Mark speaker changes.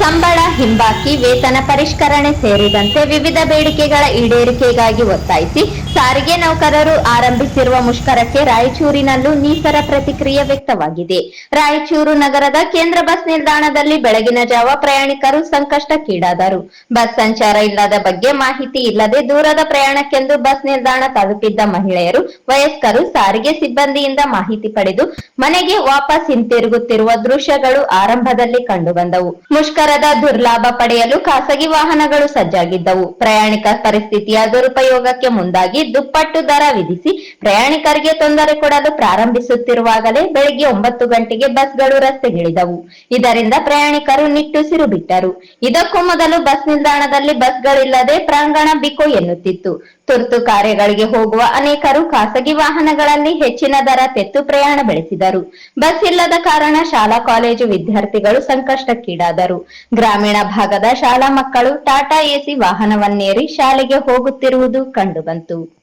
Speaker 1: ಸಂಬಳ, ಹಿಂಬಾಕಿ, ವೇತನ ಪರಿಷ್ಕರಣೆ ಸೇರಿದಂತೆ ವಿವಿಧ ಬೇಡಿಕೆಗಳ ಈಡೇರಿಕೆಗಾಗಿ ಒತ್ತಾಯಿಸಿ ಸಾರಿಗೆ ನೌಕರರು ಆರಂಭಿಸಿರುವ ಮುಷ್ಕರಕ್ಕೆ ರಾಯಚೂರಿನಲ್ಲೂ ನೀಸರ ಪ್ರತಿಕ್ರಿಯೆ ವ್ಯಕ್ತವಾಗಿದೆ. ರಾಯಚೂರು ನಗರದ ಕೇಂದ್ರ ಬಸ್ ನಿಲ್ದಾಣದಲ್ಲಿ ಬೆಳಗಿನ ಜಾವ ಪ್ರಯಾಣಿಕರು ಸಂಕಷ್ಟಕ್ಕೀಡಾದರು. ಬಸ್ ಸಂಚಾರ ಇಲ್ಲದ ಬಗ್ಗೆ ಮಾಹಿತಿ ಇಲ್ಲದೆ ದೂರದ ಪ್ರಯಾಣಕ್ಕೆಂದು ಬಸ್ ನಿಲ್ದಾಣ ತಲುಪಿದ್ದ ಮಹಿಳೆಯರು, ವಯಸ್ಕರು ಸಾರಿಗೆ ಸಿಬ್ಬಂದಿಯಿಂದ ಮಾಹಿತಿ ಪಡೆದು ಮನೆಗೆ ವಾಪಸ್ ಹಿಂತಿರುಗುತ್ತಿರುವ ದೃಶ್ಯಗಳು ಆರಂಭದಲ್ಲಿ ಕಂಡುಬಂದವು. ಮುಷ್ಕರದ ದುರ್ಲಾಭ ಪಡೆಯಲು ಖಾಸಗಿ ವಾಹನಗಳು ಸಜ್ಜಾಗಿದ್ದವು. ಪ್ರಯಾಣಿಕ ಪರಿಸ್ಥಿತಿಯ ದುರುಪಯೋಗಕ್ಕೆ ಮುಂದಾಗಿ ದುಪ್ಪಟ್ಟು ದರ ವಿಧಿಸಿ ಪ್ರಯಾಣಿಕರಿಗೆ ತೊಂದರೆ ಕೊಡಲು ಪ್ರಾರಂಭಿಸುತ್ತಿರುವಾಗಲೇ ಬೆಳಿಗ್ಗೆ ಒಂಬತ್ತು ಗಂಟೆಗೆ ಬಸ್ಗಳು ರಸ್ತೆಗಿಳಿದವು. ಇದರಿಂದ ಪ್ರಯಾಣಿಕರು ನಿಟ್ಟುಸಿರು ಬಿಟ್ಟರು ಇದಕ್ಕೂ ಮೊದಲು ಬಸ್ ನಿಲ್ದಾಣದಲ್ಲಿ ಬಸ್ಗಳಿಲ್ಲದೆ ಪ್ರಾಂಗಣ ಬಿಕೋ ಎನ್ನುತ್ತಿತ್ತು. ತುರ್ತು ಕಾರ್ಯಗಳಿಗೆ ಹೋಗುವ ಅನೇಕರು ಖಾಸಗಿ ವಾಹನಗಳಲ್ಲಿ ಹೆಚ್ಚಿನ ದರ ತೆತ್ತು ಪ್ರಯಾಣ ಬೆಳೆಸಿದರು. ಬಸ್ ಇಲ್ಲದ ಕಾರಣ ಶಾಲಾ ಕಾಲೇಜು ವಿದ್ಯಾರ್ಥಿಗಳು ಸಂಕಷ್ಟಕ್ಕೀಡಾದರು. ಗ್ರಾಮೀಣ ಭಾಗದ ಶಾಲಾ ಮಕ್ಕಳು ಟಾಟಾ ಎಸಿ ವಾಹನವನ್ನೇರಿ ಶಾಲೆಗೆ ಹೋಗುತ್ತಿರುವುದು ಕಂಡುಬಂತು.